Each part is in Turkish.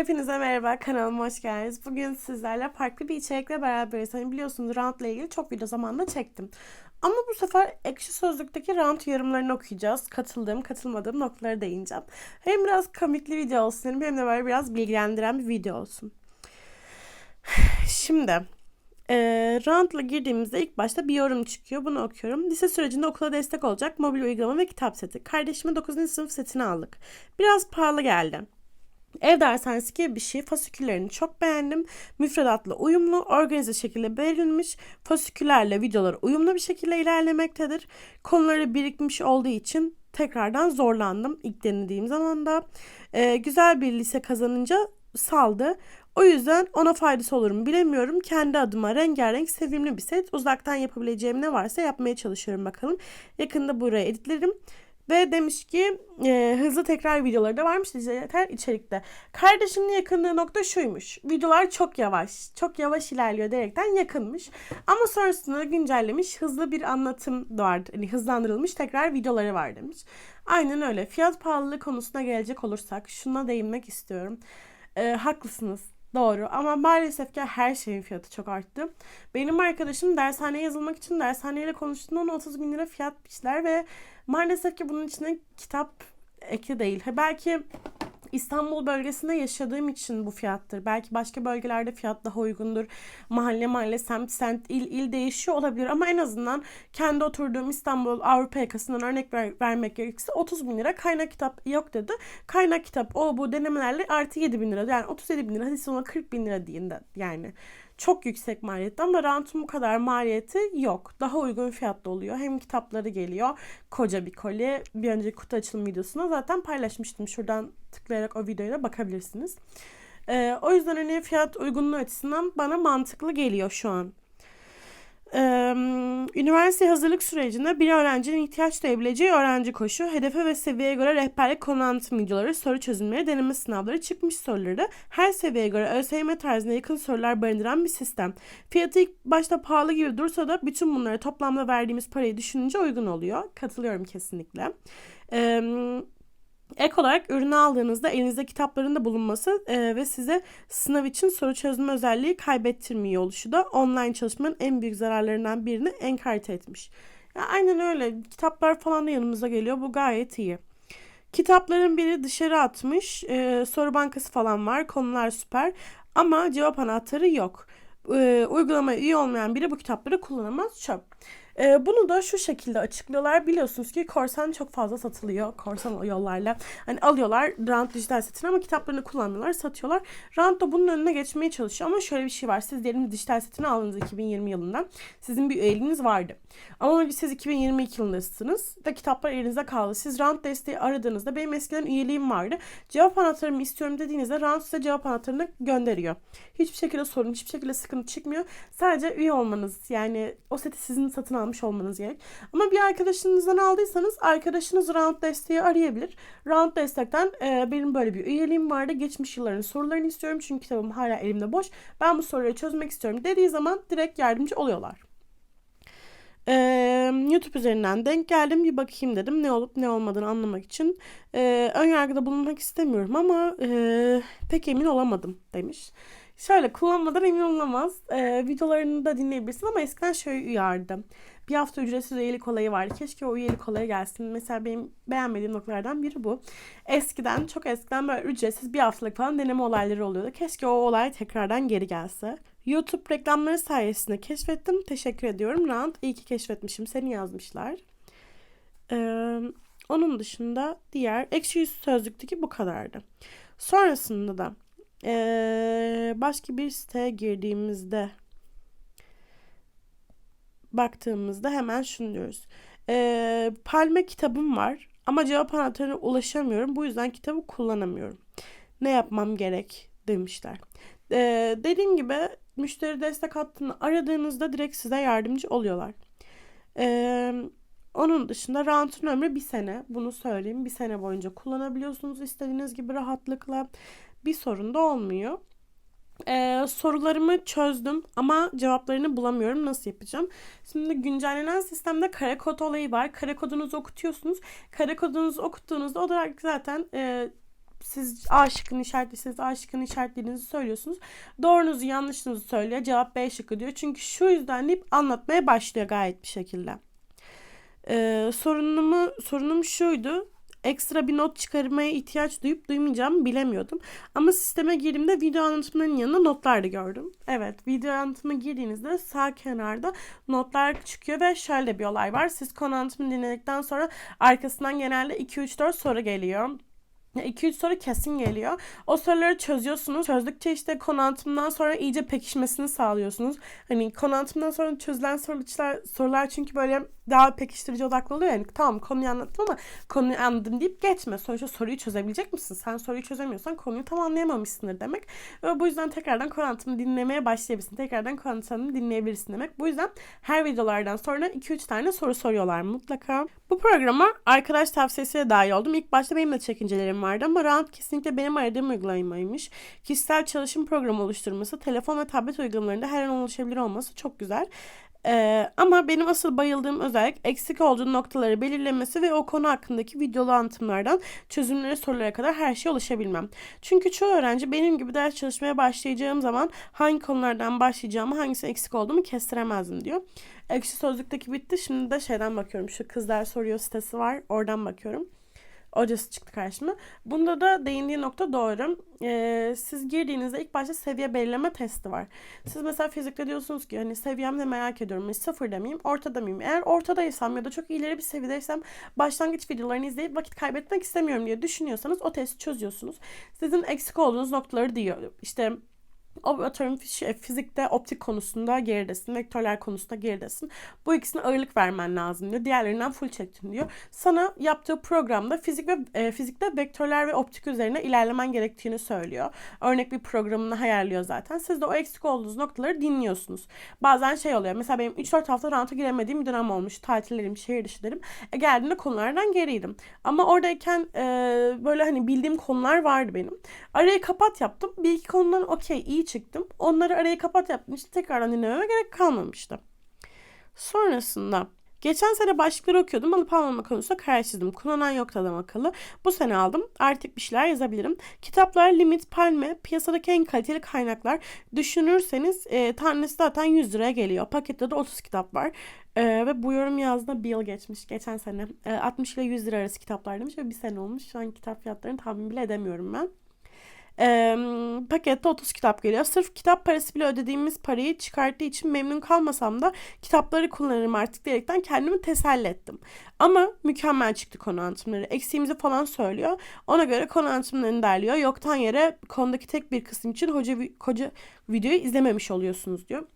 Hepinize merhaba, kanalıma hoş geldiniz. Bugün sizlerle farklı bir içerikle beraberiz. Hani biliyorsunuz rantla ilgili çok video zamanında çektim. Ama bu sefer ekşi sözlükteki rant yorumlarını okuyacağız. Katıldığım, katılmadığım noktalara değineceğim. Hem biraz komikli video olsun hem de böyle biraz bilgilendiren bir video olsun. Şimdi e, Rant'la girdiğimizde ilk başta bir yorum çıkıyor. Bunu okuyorum. Lise sürecinde okula destek olacak mobil uygulama ve kitap seti. Kardeşime 9. sınıf setini aldık. Biraz pahalı geldi. Ev dershanesi gibi bir şey. Fasiküllerini çok beğendim. Müfredatla uyumlu, organize şekilde verilmiş. Fasiküllerle videolar uyumlu bir şekilde ilerlemektedir. Konuları birikmiş olduğu için tekrardan zorlandım ilk denediğim zaman da. Ee, güzel bir lise kazanınca saldı. O yüzden ona faydası olur mu bilemiyorum. Kendi adıma rengarenk sevimli bir set. Uzaktan yapabileceğim ne varsa yapmaya çalışıyorum bakalım. Yakında buraya editlerim. Ve demiş ki e, hızlı tekrar videoları da varmış yeter içerikte. Kardeşimin yakındığı nokta şuymuş. Videolar çok yavaş. Çok yavaş ilerliyor diyerekten yakınmış. Ama sonrasında güncellemiş. Hızlı bir anlatım var. Hani hızlandırılmış tekrar videoları var demiş. Aynen öyle. Fiyat pahalılığı konusuna gelecek olursak şuna değinmek istiyorum. E, haklısınız. Doğru ama maalesef ki her şeyin fiyatı çok arttı. Benim arkadaşım dershaneye yazılmak için dershaneyle konuştuğunda ona 30 bin lira fiyat biçtiler ve maalesef ki bunun içine kitap ekli değil. Belki İstanbul bölgesinde yaşadığım için bu fiyattır. Belki başka bölgelerde fiyat daha uygundur. Mahalle mahalle, semt semt, il il değişiyor olabilir. Ama en azından kendi oturduğum İstanbul Avrupa yakasından örnek ver, vermek gerekirse 30 bin lira kaynak kitap yok dedi. Kaynak kitap o bu denemelerle artı 7 bin lira. Yani 37 bin lira hadi sonra 40 bin lira deyin de yani çok yüksek maliyette ama Rant'un bu kadar maliyeti yok. Daha uygun fiyatlı oluyor. Hem kitapları geliyor. Koca bir koli. Bir önceki kutu açılım videosuna zaten paylaşmıştım. Şuradan tıklayarak o videoya da bakabilirsiniz. Ee, o yüzden hani fiyat uygunluğu açısından bana mantıklı geliyor şu an. Üniversite hazırlık sürecinde bir öğrencinin ihtiyaç duyabileceği öğrenci koşu, hedefe ve seviyeye göre rehberlik konu videoları, soru çözümleri, deneme sınavları, çıkmış soruları her seviyeye göre ÖSYM tarzına yakın sorular barındıran bir sistem. Fiyatı ilk başta pahalı gibi dursa da bütün bunları toplamda verdiğimiz parayı düşününce uygun oluyor. Katılıyorum kesinlikle. Ee, Ek olarak ürünü aldığınızda elinizde kitapların da bulunması e, ve size sınav için soru çözme özelliği kaybettirmiyor oluşu da online çalışmanın en büyük zararlarından birini enkart etmiş. Ya aynen öyle. Kitaplar falan da yanımıza geliyor. Bu gayet iyi. Kitapların biri dışarı atmış. E, soru bankası falan var. Konular süper. Ama cevap anahtarı yok. E, uygulamaya üye olmayan biri bu kitapları kullanamaz. Çöp. E, bunu da şu şekilde açıklıyorlar. Biliyorsunuz ki korsan çok fazla satılıyor. Korsan yollarla. Hani alıyorlar Rant dijital setini ama kitaplarını kullanmıyorlar, satıyorlar. Rant da bunun önüne geçmeye çalışıyor. Ama şöyle bir şey var. Siz diyelim dijital setini aldınız 2020 yılında. Sizin bir üyeliğiniz vardı. Ama siz 2022 yılındasınız ve kitaplar elinizde kaldı. Siz Rant desteği aradığınızda benim eskiden üyeliğim vardı. Cevap anahtarımı istiyorum dediğinizde Rant size cevap anahtarını gönderiyor. Hiçbir şekilde sorun, hiçbir şekilde sıkıntı çıkmıyor. Sadece üye olmanız yani o seti sizin satın almış olmanız gerek. Ama bir arkadaşınızdan aldıysanız arkadaşınız Round desteği arayabilir. Round destekten e, benim böyle bir üyeliğim vardı. Geçmiş yılların sorularını istiyorum çünkü kitabım hala elimde boş. Ben bu soruları çözmek istiyorum dediği zaman direkt yardımcı oluyorlar. Ee, YouTube üzerinden denk geldim bir bakayım dedim ne olup ne olmadığını anlamak için. Ee, ön yargıda bulunmak istemiyorum ama e, pek emin olamadım demiş. Şöyle kullanmadan emin olamaz. Ee, videolarını da dinleyebilirsin ama eskiden şöyle uyardı. Bir hafta ücretsiz üyelik olayı vardı. Keşke o üyelik olayı gelsin. Mesela benim beğenmediğim noktalardan biri bu. Eskiden, çok eskiden böyle ücretsiz bir haftalık falan deneme olayları oluyordu. Keşke o olay tekrardan geri gelse. YouTube reklamları sayesinde keşfettim. Teşekkür ediyorum. Rand, iyi ki keşfetmişim. Seni yazmışlar. Ee, onun dışında diğer ekşi yüz sözlükteki bu kadardı. Sonrasında da ee, başka bir siteye girdiğimizde baktığımızda hemen şunu diyoruz. Ee, Palme kitabım var ama cevap anahtarına ulaşamıyorum. Bu yüzden kitabı kullanamıyorum. Ne yapmam gerek demişler. Ee, dediğim gibi müşteri destek hattını aradığınızda direkt size yardımcı oluyorlar. Ee, onun dışında rantın ömrü bir sene. Bunu söyleyeyim. Bir sene boyunca kullanabiliyorsunuz istediğiniz gibi rahatlıkla. Bir sorun da olmuyor. Ee, sorularımı çözdüm ama cevaplarını bulamıyorum. Nasıl yapacağım? Şimdi güncellenen sistemde kare kod olayı var. Kare kodunuzu okutuyorsunuz. Kare kodunuzu okuttuğunuzda o da zaten e, siz A şıkkını işaretliyseniz A işaretlediğinizi söylüyorsunuz. Doğrunuzu yanlışınızı söylüyor. Cevap B şıkkı diyor. Çünkü şu yüzden deyip anlatmaya başlıyor gayet bir şekilde. Ee, sorunumu, sorunum şuydu ekstra bir not çıkarmaya ihtiyaç duyup duymayacağımı bilemiyordum. Ama sisteme girdiğimde video anlatımının yanında notlar da gördüm. Evet video anlatımı girdiğinizde sağ kenarda notlar çıkıyor ve şöyle bir olay var. Siz konu anlatımını dinledikten sonra arkasından genelde 2-3-4 soru geliyor. 2-3 soru kesin geliyor. O soruları çözüyorsunuz. Çözdükçe işte konu anlatımından sonra iyice pekişmesini sağlıyorsunuz. Hani konu anlatımından sonra çözülen sorular, sorular çünkü böyle daha pekiştirici odaklı oluyor. Yani tamam konuyu anlattım ama konuyu anladım deyip geçme. Sonuçta soruyu çözebilecek misin? Sen soruyu çözemiyorsan konuyu tam anlayamamışsındır demek. Ve bu yüzden tekrardan anlatımını dinlemeye başlayabilirsin. Tekrardan anlatımını dinleyebilirsin demek. Bu yüzden her videolardan sonra 2-3 tane soru soruyorlar mutlaka. Bu programa arkadaş tavsiyesiyle dahil oldum. İlk başta benim de çekincelerim vardı ama Round kesinlikle benim aradığım uygulamaymış. Kişisel çalışım programı oluşturması, telefon ve tablet uygulamalarında her an ulaşabilir olması çok güzel. Ee, ama benim asıl bayıldığım özellik eksik olduğu noktaları belirlemesi ve o konu hakkındaki videolu anlatımlardan çözümlere sorulara kadar her şeye ulaşabilmem. Çünkü çoğu öğrenci benim gibi ders çalışmaya başlayacağım zaman hangi konulardan başlayacağımı hangisi eksik olduğumu kestiremezdim diyor. Ekşi Sözlük'teki bitti. Şimdi de şeyden bakıyorum. Şu Kızlar Soruyor sitesi var. Oradan bakıyorum hocası çıktı karşıma. Bunda da değindiği nokta doğru. Ee, siz girdiğinizde ilk başta seviye belirleme testi var. Siz mesela fizikte diyorsunuz ki hani seviyemde merak ediyorum. Yani sıfırda mıyım, ortada mıyım? Eğer ortadaysam ya da çok ileri bir seviyedeysem başlangıç videolarını izleyip vakit kaybetmek istemiyorum diye düşünüyorsanız o testi çözüyorsunuz. Sizin eksik olduğunuz noktaları diyor. İşte atıyorum fizikte optik konusunda geridesin, vektörler konusunda geridesin. Bu ikisine ağırlık vermen lazım diyor. Diğerlerinden full çektin diyor. Sana yaptığı programda fizik ve e, fizikte vektörler ve optik üzerine ilerlemen gerektiğini söylüyor. Örnek bir programını hayalliyor zaten. Siz de o eksik olduğunuz noktaları dinliyorsunuz. Bazen şey oluyor. Mesela benim 3-4 hafta ranta giremediğim bir dönem olmuş. Tatillerim, şehir dışılarım. E, geldiğimde konulardan geriydim. Ama oradayken e, böyle hani bildiğim konular vardı benim. Arayı kapat yaptım. Bir iki konudan okey iyi çıktım. Onları arayı kapat yaptım. İşte tekrardan dinlememe gerek kalmamıştı. Sonrasında Geçen sene başlıkları okuyordum. Alıp almama konusunda kararsızdım. Kullanan yok adam akıllı. Bu sene aldım. Artık bir şeyler yazabilirim. Kitaplar, limit, palme, piyasadaki en kaliteli kaynaklar. Düşünürseniz e, tanesi zaten 100 liraya geliyor. Pakette de 30 kitap var. E, ve bu yorum yazdığında bir yıl geçmiş. Geçen sene. E, 60 ile 100 lira arası kitaplar demiş ve bir sene olmuş. Şu an kitap fiyatlarını tahmin bile edemiyorum ben. E, pakette 30 kitap geliyor. Sırf kitap parası bile ödediğimiz parayı çıkarttığı için memnun kalmasam da kitapları kullanırım artık diyerekten kendimi teselli ettim. Ama mükemmel çıktı konu anlatımları. Eksiğimizi falan söylüyor. Ona göre konu anlatımlarını derliyor. Yoktan yere konudaki tek bir kısım için hoca, koca videoyu izlememiş oluyorsunuz diyor.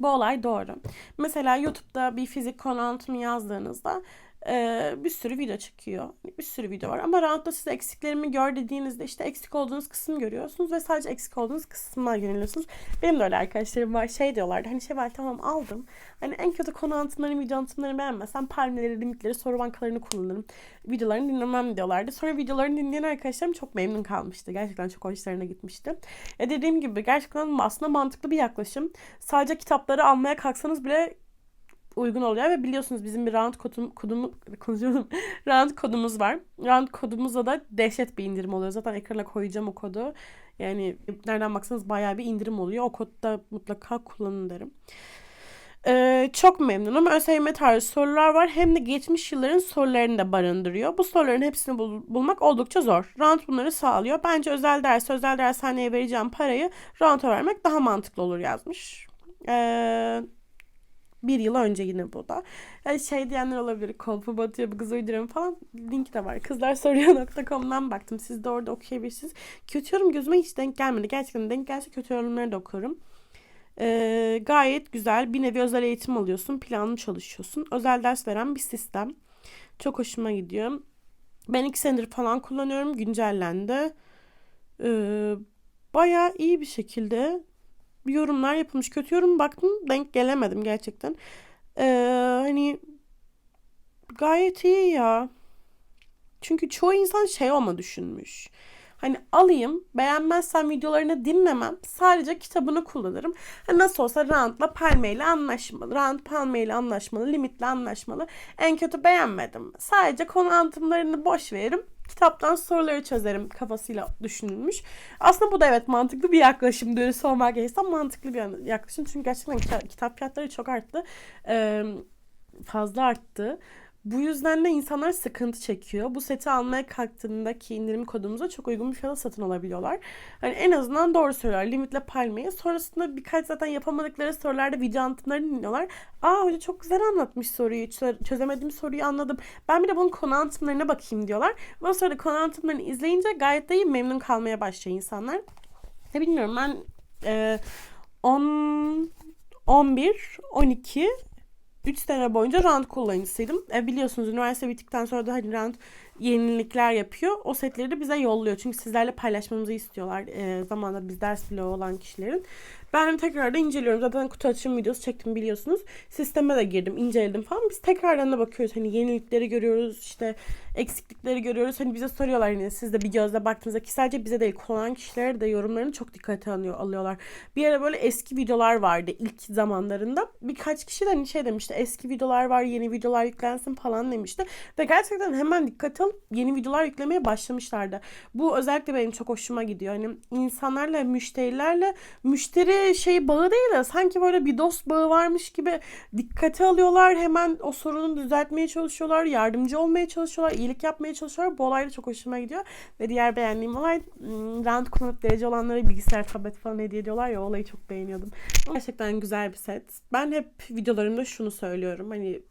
Bu olay doğru. Mesela YouTube'da bir fizik konu anlatımı yazdığınızda e, bir sürü video çıkıyor. Bir sürü video var. Ama roundda siz eksiklerimi gör dediğinizde işte eksik olduğunuz kısmı görüyorsunuz ve sadece eksik olduğunuz kısma yöneliyorsunuz. Benim de öyle arkadaşlarım var. Şey diyorlardı hani Şevval tamam aldım. Hani en kötü konu anlatımlarını, video anlatımlarını beğenmezsem palmileri, limitleri, soru bankalarını kullanırım. Videolarını dinlemem diyorlardı. Sonra videolarını dinleyen arkadaşlarım çok memnun kalmıştı. Gerçekten çok hoşlarına gitmişti. Ya dediğim gibi gerçekten aslında mantıklı bir yaklaşım. Sadece kitapları almaya kalksanız bile uygun oluyor ve biliyorsunuz bizim bir round kodum, kodumu, konuşuyorum. round kodumuz var. Round kodumuzda da dehşet bir indirim oluyor. Zaten ekrana koyacağım o kodu. Yani nereden baksanız bayağı bir indirim oluyor. O kodda mutlaka kullanın derim. Ee, çok memnunum. ÖSYM tarzı sorular var. Hem de geçmiş yılların sorularını da barındırıyor. Bu soruların hepsini bul- bulmak oldukça zor. Rant bunları sağlıyor. Bence özel ders, özel dershaneye vereceğim parayı Rant'a vermek daha mantıklı olur yazmış. Ee, bir yıl önce yine bu da. Yani şey diyenler olabilir. Kolpa batıyor bu kız uyduruyorum falan. Link de var. Kızlarsoruyor.com'dan baktım. Siz de orada okuyabilirsiniz. Kötü yorum gözüme hiç denk gelmedi. Gerçekten denk gelse kötü yorumları da okurum. Ee, gayet güzel. Bir nevi özel eğitim alıyorsun. Planlı çalışıyorsun. Özel ders veren bir sistem. Çok hoşuma gidiyor. Ben iki senedir falan kullanıyorum. Güncellendi. Ee, bayağı iyi bir şekilde yorumlar yapılmış. Kötü yorum baktım denk gelemedim gerçekten. Ee, hani gayet iyi ya. Çünkü çoğu insan şey olma düşünmüş. Hani alayım, beğenmezsem videolarını dinlemem. Sadece kitabını kullanırım. Hani nasıl olsa Rand'la Palme ile anlaşmalı. Rand Palme ile anlaşmalı, limitle anlaşmalı. En kötü beğenmedim. Sadece konu anlatımlarını boş veririm kitaptan soruları çözerim kafasıyla düşünülmüş. Aslında bu da evet mantıklı bir yaklaşım. Dürüst olmak gerekirse mantıklı bir yaklaşım. Çünkü gerçekten kitap, fiyatları çok arttı. Ee, fazla arttı. Bu yüzden de insanlar sıkıntı çekiyor. Bu seti almaya kalktığındaki indirim kodumuza çok uygun bir fiyata satın alabiliyorlar. Hani en azından doğru söylüyorlar. Limitle palmeyi. Sonrasında birkaç zaten yapamadıkları sorularda video anlatımlarını dinliyorlar. Aa hoca çok güzel anlatmış soruyu. Çözemediğim soruyu anladım. Ben bir de bunun konu anlatımlarına bakayım diyorlar. Ve sonra konu anlatımlarını izleyince gayet de iyi memnun kalmaya başlıyor insanlar. Ne bilmiyorum ben e, 10 11 12 3 sene boyunca rant kullanıcısıydım. E, biliyorsunuz üniversite bittikten sonra da hani rant yenilikler yapıyor. O setleri de bize yolluyor. Çünkü sizlerle paylaşmamızı istiyorlar. E, zamanında biz ders bloğu olan kişilerin. Ben tekrardan inceliyorum. Zaten kutu açım videosu çektim biliyorsunuz. Sisteme de girdim, inceledim falan. Biz tekrardan da bakıyoruz. Hani yenilikleri görüyoruz. işte eksiklikleri görüyoruz. Hani bize soruyorlar yine siz de bir gözle baktığınızda ki sadece bize değil kullanan kişilere de yorumlarını çok dikkate alıyor, alıyorlar. Bir ara böyle eski videolar vardı ilk zamanlarında. Birkaç kişi de hani şey demişti. Eski videolar var, yeni videolar yüklensin falan demişti. Ve gerçekten hemen dikkate alıp yeni videolar yüklemeye başlamışlardı. Bu özellikle benim çok hoşuma gidiyor. Hani insanlarla, müşterilerle müşteri şey bağı değil de sanki böyle bir dost bağı varmış gibi dikkate alıyorlar. Hemen o sorunu düzeltmeye çalışıyorlar. Yardımcı olmaya çalışıyorlar. iyilik yapmaya çalışıyorlar. Bu olay da çok hoşuma gidiyor. Ve diğer beğendiğim olay hmm, rant kullanıp derece olanlara bilgisayar, tablet falan hediye ediyorlar ya o olayı çok beğeniyordum. Gerçekten güzel bir set. Ben hep videolarımda şunu söylüyorum. Hani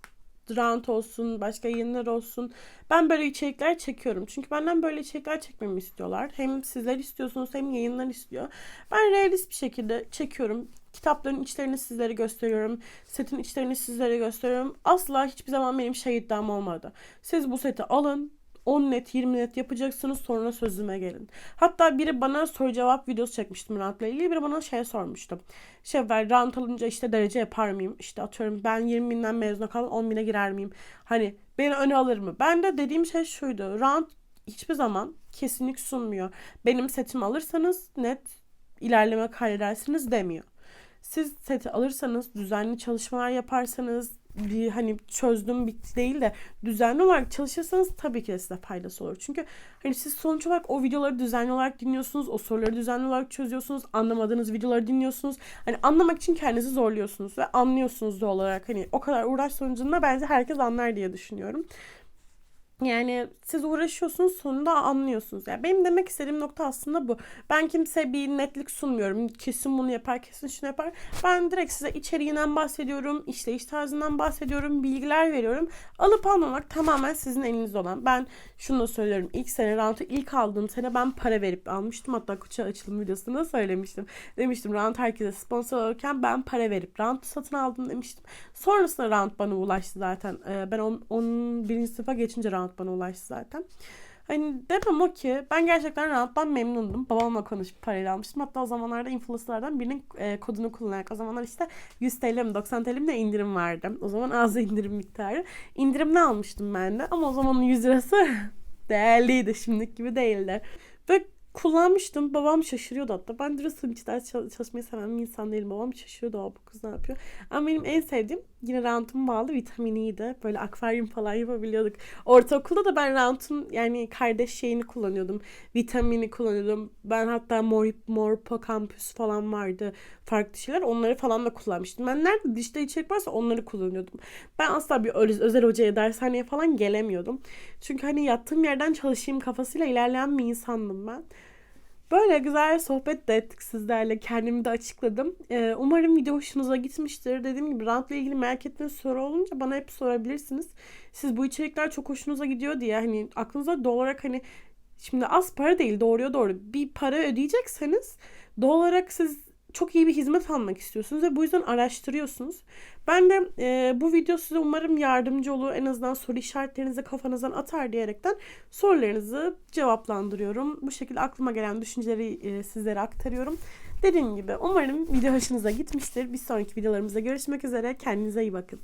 Rant olsun, başka yayınlar olsun. Ben böyle içerikler çekiyorum. Çünkü benden böyle içerikler çekmemi istiyorlar. Hem sizler istiyorsunuz hem yayınlar istiyor. Ben realist bir şekilde çekiyorum. Kitapların içlerini sizlere gösteriyorum. Setin içlerini sizlere gösteriyorum. Asla hiçbir zaman benim şey iddiam olmadı. Siz bu seti alın, 10 net 20 net yapacaksınız sonra sözüme gelin. Hatta biri bana soru cevap videosu çekmiştim rantla ilgili. Biri bana şey sormuştu. Şey ver rant alınca işte derece yapar mıyım? İşte atıyorum ben 20 binden mezuna kalan 10 bine girer miyim? Hani beni öne alır mı? Ben de dediğim şey şuydu. Rant hiçbir zaman kesinlik sunmuyor. Benim setimi alırsanız net ilerleme kaydedersiniz demiyor. Siz seti alırsanız, düzenli çalışmalar yaparsanız, bir hani çözdüm bitti değil de düzenli olarak çalışırsanız tabii ki de size faydası olur. Çünkü hani siz sonuç olarak o videoları düzenli olarak dinliyorsunuz. O soruları düzenli olarak çözüyorsunuz. Anlamadığınız videoları dinliyorsunuz. Hani anlamak için kendinizi zorluyorsunuz ve anlıyorsunuz doğal olarak. Hani o kadar uğraş sonucunda bence herkes anlar diye düşünüyorum. Yani siz uğraşıyorsunuz sonunda anlıyorsunuz. Yani benim demek istediğim nokta aslında bu. Ben kimseye bir netlik sunmuyorum. Kesin bunu yapar, kesin şunu yapar. Ben direkt size içeriğinden bahsediyorum, işleyiş tarzından bahsediyorum, bilgiler veriyorum. Alıp almamak tamamen sizin elinizde olan. Ben şunu da söylüyorum. İlk sene Rant'ı ilk aldığım sene ben para verip almıştım. Hatta kutu açılım videosunda söylemiştim. Demiştim Rant herkese sponsor olurken ben para verip Rant'ı satın aldım demiştim. Sonrasında Rant bana ulaştı zaten. Ee, ben 11. sınıfa geçince Rant bana ulaştı zaten. Hani dedim o ki ben gerçekten rahattan memnundum. Babamla konuşup parayla almıştım. Hatta o zamanlarda influencerlardan birinin e, kodunu kullanarak o zamanlar işte 100 TL mi 90 TL mi de indirim vardı. O zaman az indirim miktarı. İndirimle almıştım ben de ama o zamanın 100 lirası değerliydi. Şimdiki gibi değildi. Ve kullanmıştım. Babam şaşırıyordu hatta. Ben de hiç ders çalışmayı seven bir insan değilim. Babam şaşırıyordu bu kız ne yapıyor. Ama benim en sevdiğim yine rantım bağlı vitaminiydi. Böyle akvaryum falan yapabiliyorduk. Ortaokulda da ben rantın yani kardeş şeyini kullanıyordum. Vitamini kullanıyordum. Ben hatta mor, morpo kampüs falan vardı. Farklı şeyler. Onları falan da kullanmıştım. Ben nerede dijital içerik varsa onları kullanıyordum. Ben asla bir özel hocaya dershaneye falan gelemiyordum. Çünkü hani yattığım yerden çalışayım kafasıyla ilerleyen bir insandım ben. Böyle güzel sohbet de ettik sizlerle. Kendimi de açıkladım. Ee, umarım video hoşunuza gitmiştir. Dediğim gibi rantla ilgili merak ettiğiniz soru olunca bana hep sorabilirsiniz. Siz bu içerikler çok hoşunuza gidiyor diye hani aklınıza doğal olarak hani şimdi az para değil doğruya doğru bir para ödeyecekseniz doğal olarak siz çok iyi bir hizmet almak istiyorsunuz ve bu yüzden araştırıyorsunuz. Ben de e, bu video size umarım yardımcı olur. En azından soru işaretlerinizi kafanızdan atar diyerekten sorularınızı cevaplandırıyorum. Bu şekilde aklıma gelen düşünceleri e, sizlere aktarıyorum. Dediğim gibi umarım video hoşunuza gitmiştir. Bir sonraki videolarımızda görüşmek üzere. Kendinize iyi bakın.